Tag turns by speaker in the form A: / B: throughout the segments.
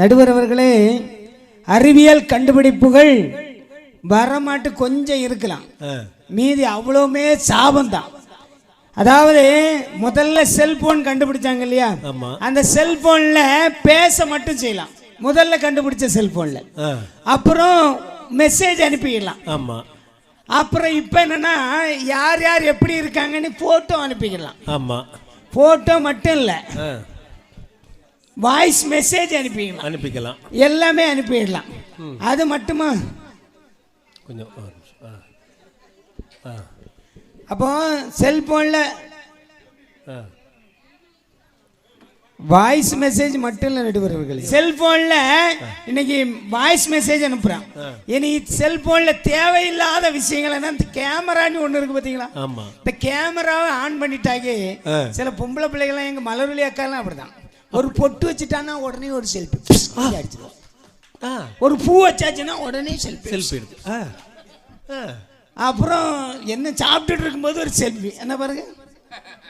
A: நடுவர் அவர்களே அறிவியல் கண்டுபிடிப்புகள் வரமாட்டு கொஞ்சம் இருக்கலாம். மீதி அவ்வளவுமே சாபம்தான். அதாவது முதல்ல செல்போன் கண்டுபிடிச்சாங்க இல்லையா? அந்த செல்போன்ல பேச மட்டும் செய்யலாம். முதல்ல கண்டுபிடிச்ச செல்போன்ல. அப்புறம் மெசேஜ் அனுப்பிக்கலாம்
B: ஆமா.
A: அப்புறம் இப்போ என்னன்னா யார் யார் எப்படி இருக்காங்கன்னு போட்டோ அனுப்பிக்கலாம்
B: ஆமா.
A: போட்டோ மட்டும் இல்லை. வாய்ஸ் மெசேஜ் அனுப்பிக்கலாம்
B: அனுப்பிக்கலாம்.
A: எல்லாமே அனுப்பிடலாம். அது மட்டுமா?
B: கொஞ்சம்.
A: அப்போ செல்போனில்
B: ஆ.
A: வாய்ஸ் மெசேஜ் மட்டும் இல்லை நடுவர்கள் செல்போனில் இன்னைக்கு வாய்ஸ் மெசேஜ் அனுப்புகிறான் இனி செல்போனில் தேவையில்லாத விஷயங்கள் என்ன இந்த கேமரான்னு ஒன்று இருக்கு பார்த்தீங்களா இந்த கேமராவை ஆன் பண்ணிட்டாங்க
B: ஆ.
A: சில பொம்பளை பிள்ளைகள்லாம் எங்கள் மலர்வழி அக்காலாம் அப்படிதான். ஒரு பொட்டு வச்சுட்டான்னா உடனே ஒரு செல்ஃபி அடிச்சிருவோம்
B: ஆ.
A: ஒரு பூ வச்சாச்சுன்னா உடனே செல்ஃபி
B: செல்ஃபி எடுத்து. ஆ. ஆ.
A: அப்புறம் என்ன சாப்பிட்டுட்டு இருக்கும்போது ஒரு செல்ஃபி என்ன பாருங்க?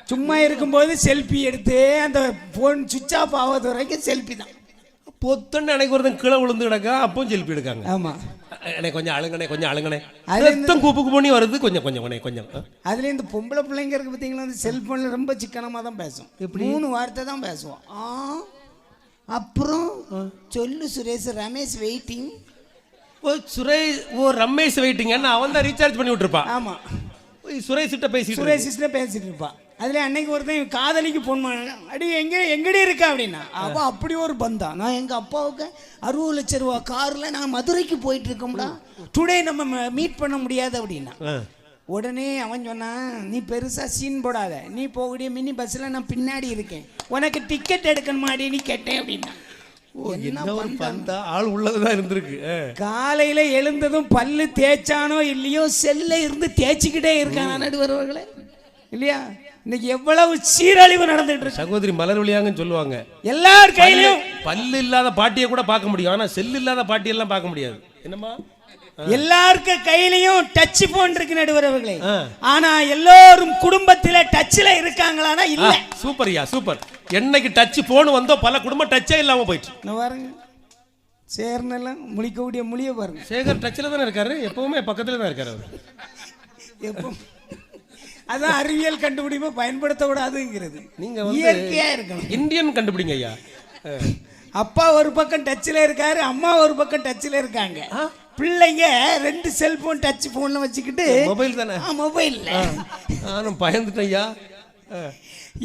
A: சும்மா இருக்கும்போது செல்ஃபி எடுத்து அந்த ஃபோன் சுவிட்ச் ஆஃப் ஆகாத வரைக்கும் செல்ஃபி தான்.
B: பொத்தன்னு ஒருத்தன் கீழே விழுந்து கிடக்கா அப்பவும் செல்ஃபி எடுக்காங்க.
A: ஆமாம்
B: எனக்கு கொஞ்சம் அழுங்கனே கொஞ்சம் அழுங்கனே
A: அது
B: ரத்தம் கூப்புக்கு பண்ணி வருது கொஞ்சம் கொஞ்சம் கொஞ்சம் கொஞ்சம்.
A: அதுல இந்த பொம்பளை பிள்ளைங்க இருக்கு பார்த்தீங்களா அந்த செல்ஃபோனில் ரொம்ப சிக்கனமாக தான் பேசும். மூணு வார்த்தை தான் பேசுவோம். ஆ அப்புறம் சொல்லு சுரேஷ் ரமேஷ் வெயிட்டிங்
B: ஓ சுரேஷ் ஓ ரமேஷ் வெயிட்டிங்க அவன் தான் ரீசார்ஜ் பண்ணி விட்டுருப்பான்.
A: ஆமாம்
B: ஓய், சுரேஷ் கிட்ட பேசிட்டு
A: சுரேஷ் கிட்ட பேசிட்டு இருப்பா. அதுல அன்னைக்கு ஒருத்தன் காதலிக்கு பண்ண அடி எங்க எங்கடி இருக்கா அப்படின்னா. அவ அப்படி ஒரு பந்தா. நான் எங்க அப்பாவுக்கு அறுபது லட்ச ரூபா கார்ல நான் மதுரைக்கு போயிட்டு இருக்கோம்டா டுடே நம்ம மீட் பண்ண முடியாது அப்படின்னா. உடனே அவன் சொன்னான் நீ பெருசா சீன் போடாத. நீ போகக்கூடிய மினி பஸ்ல நான் பின்னாடி இருக்கேன். உனக்கு டிக்கெட் எடுக்கணுமாடி நீ கேட்டேன் அப்படின்னா. காலையில எழுந்ததும் பல்லு தேய்ச்சானோ இல்லையோ செல்ல இருந்து தேய்ச்சிக்கிட்டே இருக்கான் நடுவர்களே இல்லையா? இன்னைக்கு எவ்வளவு சீரழிவு நடந்துட்டு இருக்கு.
B: சகோதரி மலர் வழியாங்கன்னு சொல்லுவாங்க.
A: எல்லார் கையிலயும்
B: பல்லு இல்லாத பாட்டியை கூட பார்க்க முடியும். ஆனா செல் இல்லாத பாட்டியெல்லாம் பார்க்க முடியாது. என்னம்மா?
A: எல்லாருக்கு கையிலயும் டச் போன் இருக்கு நடுவர்களே
B: ஆ.
A: ஆனா எல்லோரும் குடும்பத்தில டச்ல இருக்காங்களானா இல்ல.
B: சூப்பர்யா சூப்பர் என்னைக்கு டச் போன் வந்தோ பல குடும்பம் டச்சே இல்லாம போயிட்டு
A: பாருங்க. சேர்னெல்லாம் முழிக்கக்கூடிய மொழியை பாருங்க.
B: சேகர் டச்சில் தானே இருக்காரு? எப்பவுமே பக்கத்துல தான் இருக்காரு அவர்.
A: எப்போ அதான் அறிவியல் கண்டுபிடிப்பை பயன்படுத்தக்கூடாதுங்கிறது.
B: நீங்க வந்து
A: இயற்கையா இருக்கணும்.
B: இந்தியன் கண்டுபிடிங்க ஐயா.
A: அப்பா ஒரு பக்கம் டச்சில் இருக்காரு அம்மா ஒரு பக்கம் டச்சில் இருக்காங்க. பிள்ளைங்க ரெண்டு செல்போன் டச் போன்ல வச்சுக்கிட்டு
B: மொபைல் தானே?
A: மொபைல்ல
B: நானும் பயந்துட்டேன் ஐயா.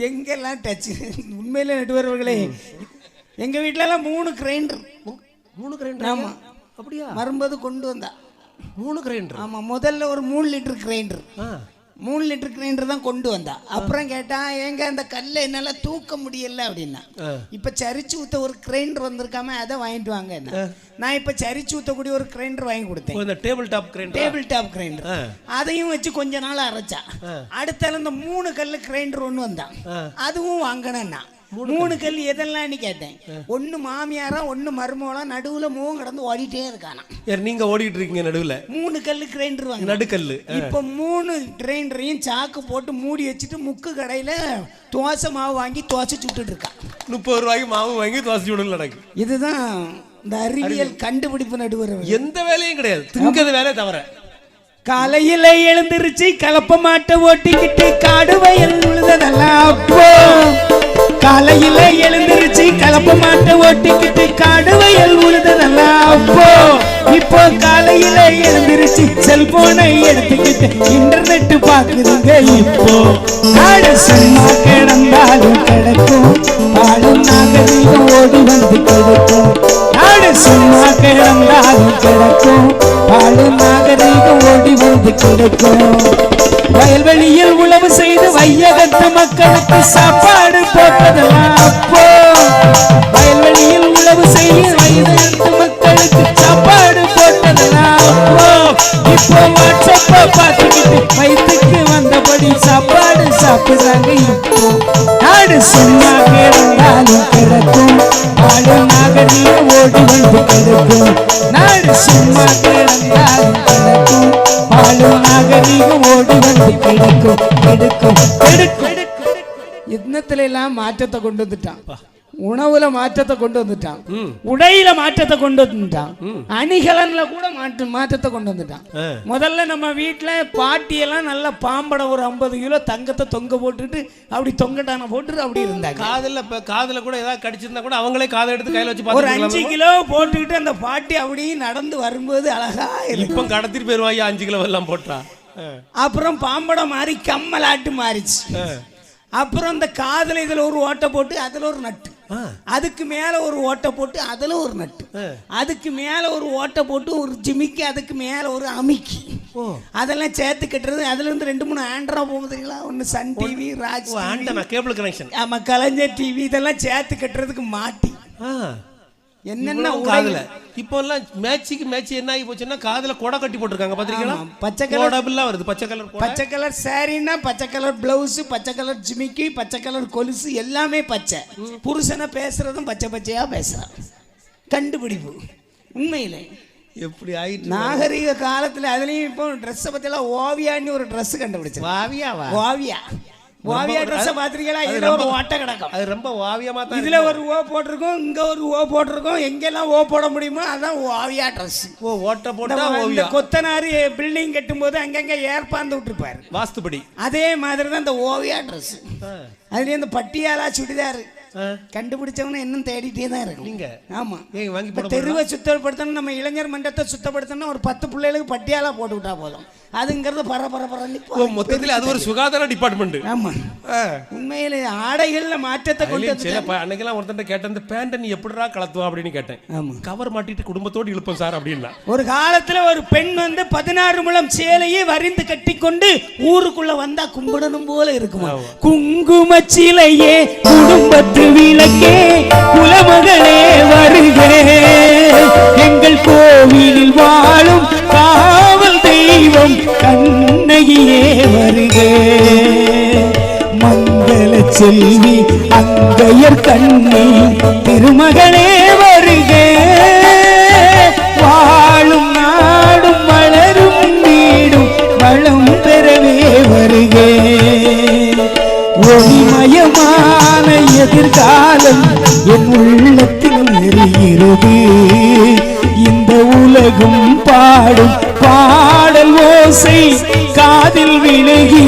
A: எங்கெல்லாம் டச் உண்மையில நடுவர்களே எங்க வீட்ல எல்லாம் மூணு கிரைண்டர்
B: மூணு கிரைண்டர்
A: ஆமா.
B: அப்படியா?
A: மரும்பது கொண்டு வந்தா.
B: மூணு கிரைண்டர்
A: ஆமா முதல்ல ஒரு மூணு லிட்டர் கிரைண்டர்
B: ஆ.
A: மூணு லிட்டர் கிரைண்டர் தான் கொண்டு வந்தா. அப்புறம் கேட்டா ஏங்க அந்த கல்லை என்னால தூக்க முடியல அப்படின்னா. இப்ப சரிச்சு ஊத்த ஒரு கிரைண்டர் வந்திருக்காம அதை வாங்கிட்டு வாங்க நான் இப்ப சரிச்சு ஊத்தக்கூடிய ஒரு கிரைண்டர் வாங்கி கொடுத்தேன்.
B: Table top grinder?
A: Table top grinder. அதையும் வச்சு கொஞ்ச நாள் அரைச்சா. அடுத்தால இந்த மூணு கல்லு கிரைண்டர் ஒன்று வந்தான் அதுவும் வாங்கினேன்னா மூணு கல் எதெல்லாம்னு கேட்டேன்? ஒன்னு மாமியாரா ஒன்னு மருமகளா நடுவுல மூவம் கடந்து ஓடிட்டே இருக்கானா?
B: நீங்க ஓடிட்டு இருக்கீங்க நடுவுல?
A: மூணு கல்லு கிரைண்டர் வாங்க.
B: நடுக்கல்லு
A: இப்ப மூணு கிரைண்டரையும் சாக்கு போட்டு மூடி வச்சுட்டு முக்கு கடையில தோசை மாவு வாங்கி தோசை சுட்டுட்டு இருக்கான்
B: முப்பது ரூபாய்க்கு மாவு வாங்கி தோசை சுடல் நடக்கு.
A: இதுதான் இந்த அறிவியல் கண்டுபிடிப்பு நடுவர்
B: எந்த வேலையும் கிடையாது. திங்கிறது வேலையை தவிர.
A: காலையில எழுந்திருச்சு கலப்ப மாட்டை ஓட்டிக்கிட்டு காடு வயல் உழுததெல்லாம் அப்போ. காலையில எழுந்திருச்சு கலப்பு மாட்டை ஓட்டிக்கிட்டு காடு வயல் உழுததெல்லாம் அப்போ இப்போ காலையில எழுந்திருச்சு செல்போனை எடுத்துக்கிட்டு இன்டர்நெட் பாக்குதுங்க இப்போ. காடு சும்மா கிடந்தாலும் கிடக்கும். பாடும் நாகரீகம் ஓடி வந்து கிடைக்கும். காடு சும்மா கிடந்தாலும் கிடக்கும். பாடும் நாகரீகம் ஓடி வந்து கிடைக்கும். வயல்வெளியில் உழவு செய்து வையகத்து மக்களுக்கு சாப்பாடு போட்டதெல்லாம் அப்போ வயல்வெளியில் உழவு செய்து வையகத்து மக்களுக்கு சாப்பாடு போட்டதெல்லாம் அப்போ இப்போ வாட்ஸ்அப்ப பார்த்துக்கிட்டு வயிற்றுக்கு வந்தபடி சாப்பாடு சாப்பிடுறாங்க இப்போ. நாடு சும்மா கிடந்தாலும் கிடக்கும் பாடு நகரில் ஓடி வந்து கிடக்கும் நாடு சும்மா கிடந்தாலும் கிடக்கும் பாடு நகரில் ஓடி வந்து கிடக்கும் கிடக்கும் கிடக்கும் இன்னத்துல எல்லாம் மாற்றத்தை கொண்டு வந்துட்டான் உணவுல மாற்றத்தை கொண்டு வந்துட்டான். உடையில மாற்றத்தை கொண்டு வந்துட்டான் அணிகலன்ல கூட மாற்று மாற்றத்தை கொண்டு வந்துட்டான். முதல்ல நம்ம வீட்டுல பாட்டியெல்லாம் நல்ல பாம்பட ஒரு ஐம்பது கிலோ தங்கத்தை தொங்க போட்டுட்டு அப்படி தொங்கட்டான போட்டு அப்படி இருந்தாங்க
B: காதுல இப்ப காதுல கூட ஏதாவது கடிச்சிருந்தா கூட அவங்களே காதை எடுத்து கையில வச்சு
A: ஒரு அஞ்சு கிலோ போட்டுக்கிட்டு அந்த பாட்டி அப்படி நடந்து வரும்போது அழகா
B: இப்போ கடத்திட்டு போயிருவாங்க அஞ்சு கிலோ எல்லாம் போட்டா ஆ.
A: அப்புறம் பாம்படம் மாறி கம்மலாட்டு மாறிச்சு. அப்புறம் இந்த காதுல இதுல ஒரு ஓட்டை போட்டு அதுல ஒரு நட்டு. அதுக்கு மேல ஒரு ஓட்டை போட்டு அதுல ஒரு நட்டு. அதுக்கு மேல ஒரு ஓட்டை போட்டு ஒரு ஜிமிக்கி அதுக்கு மேல ஒரு அமிக்கி. அதெல்லாம் சேர்த்து கட்டுறது. அதுல இருந்து ரெண்டு மூணு ஆண்ட்ரா போகும் தெரியுங்களா? ஒன்னு Sun TV Raj
B: cable connection
A: ஆமா கலைஞர் டிவி இதெல்லாம் சேர்த்து கட்டுறதுக்கு மாட்டி. என்னென்ன
B: காதுல. இப்போ எல்லாம் மேட்சுக்கு மேட்ச் என்ன ஆகி போச்சுன்னா காதுல கொடை கட்டி போட்டிருக்காங்க பாத்திருக்கீங்களா?
A: பச்சை கலர்
B: கொடபில்லாம் வருது பச்சை கலர்
A: பச்சை கலர் சாரீனா பச்சை கலர் பிளவுஸ் பச்சை கலர் ஜிமிக்கி பச்சை கலர் கொலுசு எல்லாமே பச்சை. புருஷனை பேசுறதும் பச்சை பச்சையா பேசுறான். கண்டுபிடிப்பு. உண்மையிலே.
B: எப்படி ஆயிட்டு
A: நாகரிக காலத்துல அதுலயும் இப்போ ட்ரெஸ்ஸை பத்தியெல்லாம் ஓவியான்னு ஒரு ட்ரெஸ் கண்டுபிடிச்சேன்.
B: வாவியாவா
A: ஓவியா. ஓவியா
B: அது
A: இதுல ஒரு
B: ரொம்ப-
A: ஓட்டை கிடக்கும்.
B: அது ரொம்ப வாவியமா தான்
A: இதுல ஒரு ஓ போட்டிருக்கோம் இங்க ஒரு ஓ போட்டிருக்கோம் எங்கெல்லாம் ஓ போட முடியுமோ அதான் ஓவியா ட்ரெஸ்
B: ஓ ஓட்ட போட்டா ஓவியா
A: கொத்தனாரு பில்டிங் கட்டும்போது அங்கங்க ஏற்பாந்து விட்டுருப்பாரு.
B: வாஸ்துபடி
A: அதே மாதிரி தான் இந்த ஓவியா ட்ரெஸ். அதுலேயே இந்த பட்டியாலா சுடிதார். கண்டுபிடிச்சவன இன்னும் தேடிட்டே தான் இருக்கு
B: நீங்க
A: ஆமா.
B: வாங்கி
A: தெருவை சுத்தப்படுத்தணும் நம்ம இளைஞர் மன்றத்தை சுத்தப்படுத்தணும் ஒரு பத்து பிள்ளைகளுக்கு பட்டியாலா போட்டு விட்டா போதும். அதுங்கிறது பர பர பரன்னு
B: மொத்தத்துல அது ஒரு சுகாதார டிபார்ட்மெண்ட்
A: ஆமா. உண்மையிலே ஆடைகள்ல மாற்றத்தை கொண்டு
B: சில அன்னைக்கெல்லாம் ஒருத்தன் கேட்டேன் இந்த பேண்ட நீ எப்படிடா கலத்துவா? அப்படின்னு கேட்டேன்.
A: ஆமா.
B: கவர் மாட்டிட்டு குடும்பத்தோடு இழுப்போம் சார் அப்படின்னா.
A: ஒரு காலத்துல ஒரு பெண் வந்து பதினாறு முழம் சேலையை வரிந்து கட்டிக்கொண்டு ஊருக்குள்ள வந்தா கும்பிடணும் போல இருக்குமா? குங்கும சிலையே குடும்பத்து விளக்கே குலமகளே வருக. எங்கள் கோவிலில் வாழும் தெய்வம் கண்ணையே வருக. மங்கள செல்வி அங்கையர் கண்ணி திருமகளே வருக. வாழும் நாடும் வளரும் வீடும் வளம் பெறவே வருக. ஒளிமயமான எதிர்காலம் என் உள்ளத்தில் எரிகிறது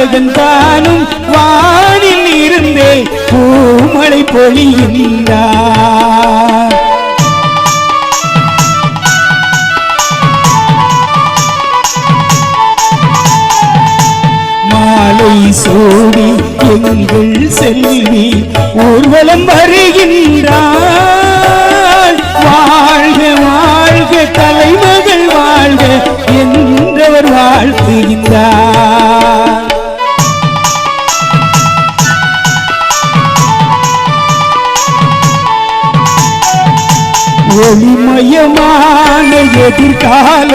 A: அழகன் தானும் வானில் இருந்தே பூமழை பொழிகின்றார் மாலை சூடி எங்கள் செல்வி ஊர்வலம் வருகின்றாள்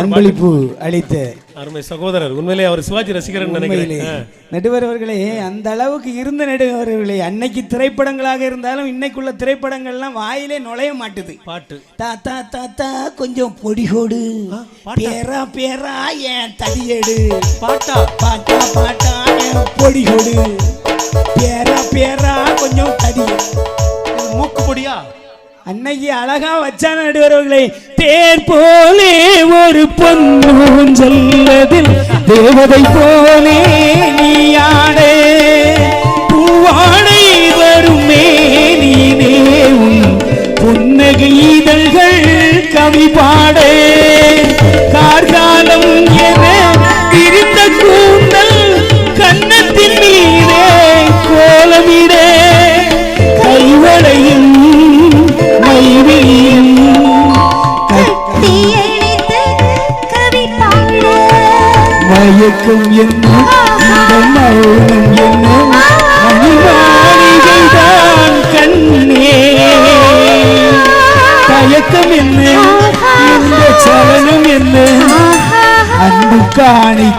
A: அன்பளிப்பு அளித்த
B: அருமை சகோதரர். உண்மையிலே அவர் சிவாஜி ரசிகர்னு நினைக்கிறேன்.
A: நடுவர் அவர்களே அந்த அளவுக்கு இருந்த நடுவர் அவர்களே அன்னைக்கு திரைப்படங்களாக இருந்தாலும் இன்னைக்குள்ள திரைப்படங்கள்லாம் வாயிலே நுழைய மாட்டுது.
B: பாட்டு.
A: தாத்தா தாத்தா கொஞ்சம் பொடிகோடு பேரா பேரா என் தடியடு
B: பாட்டா?
A: பாட்டா பாட்டா என் பொடிகோடு பேரா பேரா கொஞ்சம் தடி
B: மூக்கு பொடியா?
A: அன்னைக்கு அழகா வச்சான நடுவர்களே தேர் போலே ஒரு பொன்னும் சொல்லதில் தேவதை போலே நீ ஆடே. பூவாடை வருமே நீ உன் புன்னகை இதழ்கள் கவி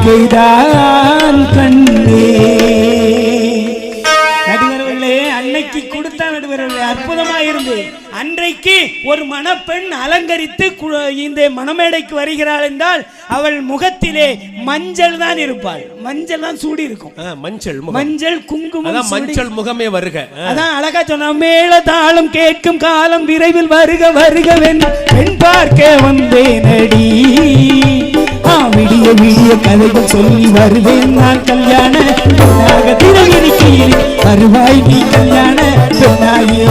A: காணிக்கைதான் கண்ணே. நடுவர்களே அன்னைக்கு கொடுத்தா நடுவர்களே அற்புதமா இருந்து அன்றைக்கு ஒரு மணப்பெண் அலங்கரித்து இந்த மணமேடைக்கு வருகிறாள் என்றால் அவள் முகத்திலே மஞ்சள் தான் இருப்பாள். மஞ்சள் தான் சூடி இருக்கும்.
B: மஞ்சள்
A: மஞ்சள் குங்குமம்
B: மஞ்சள் முகமே வருக.
A: அதான் அழகா சொன்ன மேல தாளம் கேட்கும் காலம் விரைவில் வருக வருகவென்று பெண் பார்க்க வந்தேனடி. விடிய விடிய கதைகள் சொல்லி வருவேன் நான் கல்யாண பெண்ணாக வருவாய் நீ கல்யாண பெண்ணாயே.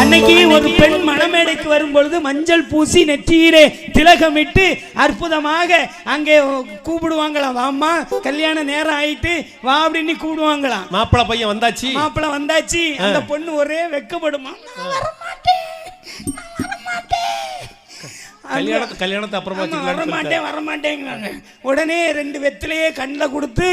A: அன்னைக்கு ஒரு பெண் மணமேடைக்கு வரும் பொழுது மஞ்சள் பூசி நெற்றியிலே திலகமிட்டு அற்புதமாக அங்கே கூப்பிடுவாங்களாம். வாம்மா கல்யாண நேரம் ஆயிட்டு வா அப்படின்னு கூப்பிடுவாங்களாம்.
B: மாப்பிள்ளை பையன் வந்தாச்சு.
A: மாப்பிள வந்தாச்சு. அந்த பொண்ணு ஒரே வெக்கப்படுமா?
B: கல்யாணத்தை கல்யாணத்தை அப்புறமா.
A: வரமாட்டேன் வரமாட்டேங்கிறாங்க. உடனே ரெண்டு வெத்திலையே கண்ணில் கொடுத்து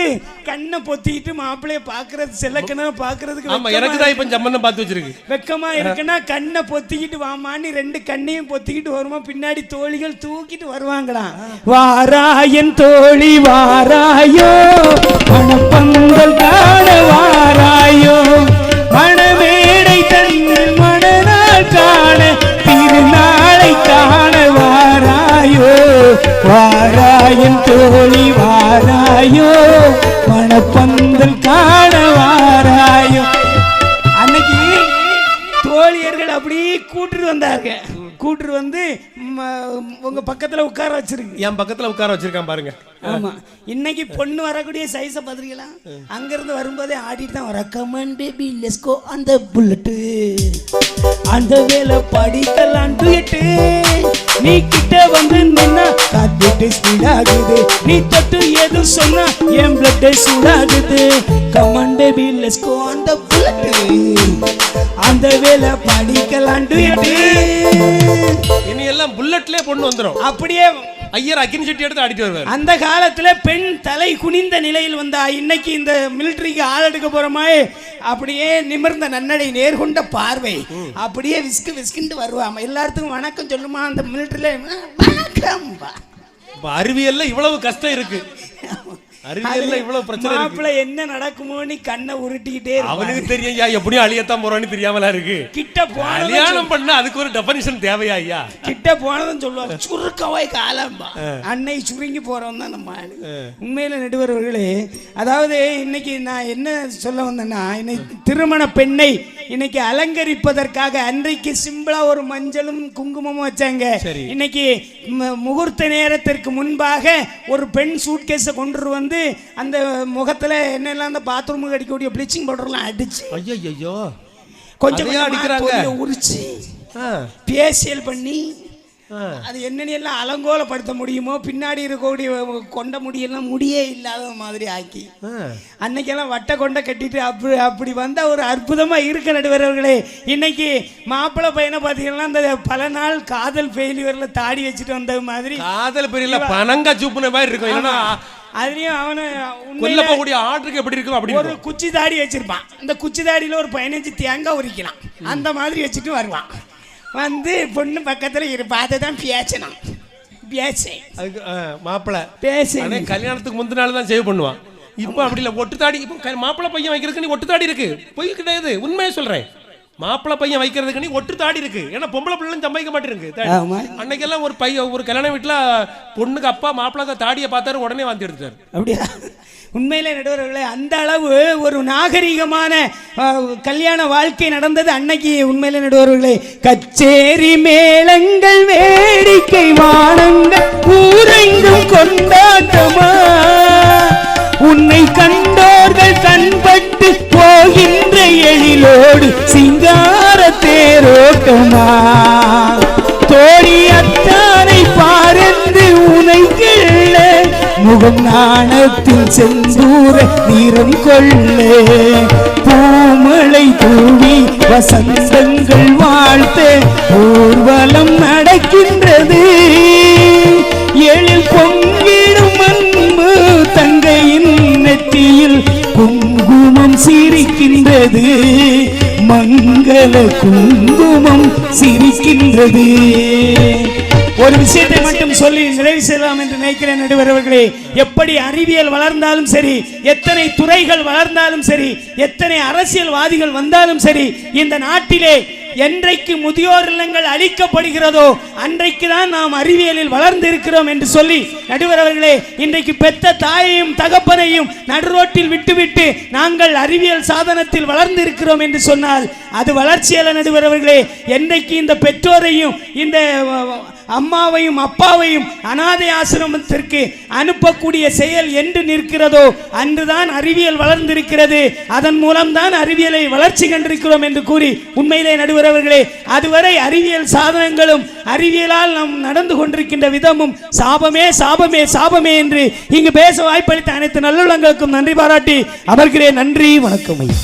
A: கண்ணை பொத்திக்கிட்டு மாப்பிள்ளைய பாக்குறது செல்லக்கணும் பாக்குறதுக்கு
B: ஆமா எனக்கு தான் இப்ப சம்பந்தம் பார்த்து வச்சிருக்கு.
A: வெக்கமா இருக்குன்னா கண்ணை பொத்திக்கிட்டு வாமான்னு ரெண்டு கண்ணையும் பொத்திக்கிட்டு வருமா? பின்னாடி தோழிகள் தூக்கிட்டு வருவாங்களாம் வாராயன் தோழி வாராயோ மணப்பந்தல் காண வாராயோ. வாராயன் தோழி வாராயோ மணப்பந்தல் காண வாராயோ. அன்னைக்கு தோழியர்கள் அப்படியே கூட்டிட்டு வந்தாங்க. கூட்டிட்டு வந்து உங்க பக்கத்துல உட்கார வச்சிருக்கு
B: என் பக்கத்துல உட்கார வச்சிருக்கான் பாருங்க.
A: ஆமா. இன்னைக்கு பொண்ணு வரக்கூடிய சைஸை பார்த்துருக்கீங்களா அங்க இருந்து வரும்போதே ஆடிட்டு தான் வர come on baby let's go அந்த புல்லட்டு அந்த வேலை படிக்கலாம் டுயட்டு நீ கிட்ட வந்து நின்னா காத்துட்டு ஸ்பீட் ஆகுது நீ தொட்டு எது சொன்னா என் blood சூடாகுது. Come on baby let's go அந்த புல்லட்டு அந்த வேலை படிக்கலாம்
B: இனி எல்லாம் புல்லட்லயே பொண்ணு வந்துரும்.
A: அப்படியே
B: ஐயர் அக்கினி சட்டி எடுத்து ஆடிட்டு வருவார்.
A: அந்த காலத்துல பெண் தலை குனிந்த நிலையில் வந்தா இன்னைக்கு இந்த மிலிட்டரிக்கு ஆள் எடுக்க போறமாய் அப்படியே நிமிர்ந்த நன்னடை நேர்கொண்ட பார்வை. அப்படியே விஸ்கு விஸ்குண்டு வருவாம எல்லாத்துக்கும் வணக்கம் சொல்லுமா அந்த மிலிட்டரியில வணக்கம்
B: அறிவியல்ல இவ்வளவு கஷ்டம் இருக்கு. அறிவியல்ல இவ்வளவு பிரச்சனை
A: மாப்பிள்ளை என்ன நடக்குமோன்னு கண்ணை உருட்டிக்கிட்டே.
B: அவனுக்கு தெரியும் ஐயா எப்படியும் அழியத்தான் போறான்னு தெரியாமலா இருக்கு?
A: கிட்ட போனதும்
B: கல்யாணம் பண்ணா அதுக்கு ஒரு டெபனிஷன் தேவையா ஐயா?
A: கிட்ட போனதும் சொல்லுவாங்க சுருக்கவாய் காலம்பா. அன்னை சுருங்கி போறோம் தான் நம்ம உண்மையில நடுவர்களே அதாவது இன்னைக்கு நான் என்ன சொல்ல வந்தேன்னா இன்னைக்கு திருமண பெண்ணை இன்னைக்கு அலங்கரிப்பதற்காக அன்றைக்கு சிம்பிளா ஒரு மஞ்சளும் குங்குமமும் வச்சாங்க. இன்னைக்கு முகூர்த்த நேரத்திற்கு முன்பாக ஒரு பெண் சூட்கேஸை கொண்டு வந்து அந்த முகத்துல என்னெல்லாம் அந்த பாத்ரூமுக்கு அடிக்கக்கூடிய ப்ளீச்சிங் பவுடர்லாம் அடிச்சு
B: ஐயோ
A: கொஞ்சம்
B: அடிக்கிறாங்க?
A: உரிச்சு பேசியல் பண்ணி அது என்னன்னு எல்லாம் அலங்கோலப்படுத்த முடியுமோ பின்னாடி இருக்கக்கூடிய கொண்ட முடியெல்லாம் முடியே இல்லாத மாதிரி ஆக்கி. அன்னைக்கெல்லாம் வட்டை கொண்ட கட்டிட்டு அப்படி அப்படி வந்தா ஒரு அற்புதமா இருக்க நடுவர்களே இன்னைக்கு மாப்பிள்ளை பையனை பார்த்தீங்கன்னா அந்த பல நாள் காதல் ஃபெயிலியர்ல தாடி வச்சுட்டு வந்த மாதிரி.
B: காதல் பெரியல பனங்க சூப்புன மாதிரி இருக்கும். இல்லைன்னா
A: அதுலயும் அவனை உண்மையில
B: போகக்கூடிய ஆர்டருக்கு எப்படி இருக்கும் அப்படி
A: ஒரு குச்சி தாடி வச்சிருப்பான். இந்த குச்சி தாடியில ஒரு பதினஞ்சு தேங்காய் உரிக்கலாம். அந்த மாதிரி வச்சுட்டு வருவான். வந்து பொண்ணு பக்கத்துல இருப்பா. அதை தான் பேசணும். பேசேன்
B: அதுக்கு மாப்பிள்ளை
A: பேசு.
B: ஆனா கல்யாணத்துக்கு முந்தின நாள் தான் சேவ் பண்ணுவான். இப்போ அப்படி இல்லை. ஒட்டு தாடி இப்போ மாப்பிள்ளை பையன் வைக்கிறதுக்கு நீ ஒட்டு தாடி இருக்கு. பொய் கிடையாது உண்மையை சொல்றேன். மாப்பிள்ளை பையன் வைக்கிறதுக்கு நீ ஒட்டு தாடி இருக்கு. ஏன்னா பொம்பளை பிள்ளைன்னு சம்பாதிக்க மாட்டேருக்கு. அன்னைக்கெல்லாம் ஒரு பையன் ஒரு கல்யாண வீட்டுல பொண்ணுக்கு அப்பா மாப்பிள்ளை தாடியை பார்த்தாரு உடனே வாந்தி எடுத்தாரு
A: அப்படியா? உண்மையிலே நடுவர்களே அந்த அளவு ஒரு நாகரிகமான கல்யாண வாழ்க்கை நடந்தது அன்னைக்கு உண்மையிலே நடுவர்களே. கச்சேரி மேளங்கள் வேடிக்கை வானங்கள் ஊரெங்கும் கொண்டாட்டமா? உன்னை கண்டோர்கள் கண்பட்டு போகின்ற தேரோட்டமா தோழி அத்தானை பாரந்து உனை கிள்ள முகம் நாணத்தில் செந்தூர நிறம் கொள்ள. பூமலை தூவி வசந்தங்கள் வாழ்த்த. ஊர்வலம் நடக்கின்றது. எழில் பொங்கிடும் அன்பு தங்கையின் நெற்றியில் குங்குமம் சிரிக்கின்றது. மங்கள குங்குமம் சிரிக்கின்றது. ஒரு விஷயத்தை மட்டும் சொல்லி நிறைவு செய்யலாம் என்று நினைக்கிறேன் நடுவர்வர்களே. எப்படி அறிவியல் வளர்ந்தாலும் சரி எத்தனை துறைகள் வளர்ந்தாலும் சரி எத்தனை அரசியல்வாதிகள் வந்தாலும் சரி இந்த நாட்டிலே என்றைக்கு முதியோர் இல்லங்கள் அழிக்கப்படுகிறதோ அன்றைக்கு தான் நாம் அறிவியலில் வளர்ந்து இருக்கிறோம் என்று சொல்லி நடுவர் அவர்களே இன்றைக்கு பெத்த தாயையும் தகப்பனையும் நடுரோட்டில் விட்டுவிட்டு நாங்கள் அறிவியல் சாதனத்தில் வளர்ந்து இருக்கிறோம் என்று சொன்னால் அது வளர்ச்சி நடுவர் அவர்களே. என்றைக்கு இந்த பெற்றோரையும் இந்த அம்மாவையும் அப்பாவையும் அனாதை ஆசிரமத்திற்கு அனுப்பக்கூடிய செயல் என்று நிற்கிறதோ அன்றுதான் அறிவியல் வளர்ந்திருக்கிறது. அதன் மூலம்தான் அறிவியலை வளர்ச்சி கண்டிருக்கிறோம் என்று கூறி உண்மையிலே நடுவரவர்களே அதுவரை அறிவியல் சாதனங்களும் அறிவியலால் நாம் நடந்து கொண்டிருக்கின்ற விதமும் சாபமே சாபமே சாபமே என்று இங்கு பேச வாய்ப்பளித்த அனைத்து நல்லுள்ளங்களுக்கும் நன்றி பாராட்டி அவர்களே நன்றி வணக்கம் ஐயா.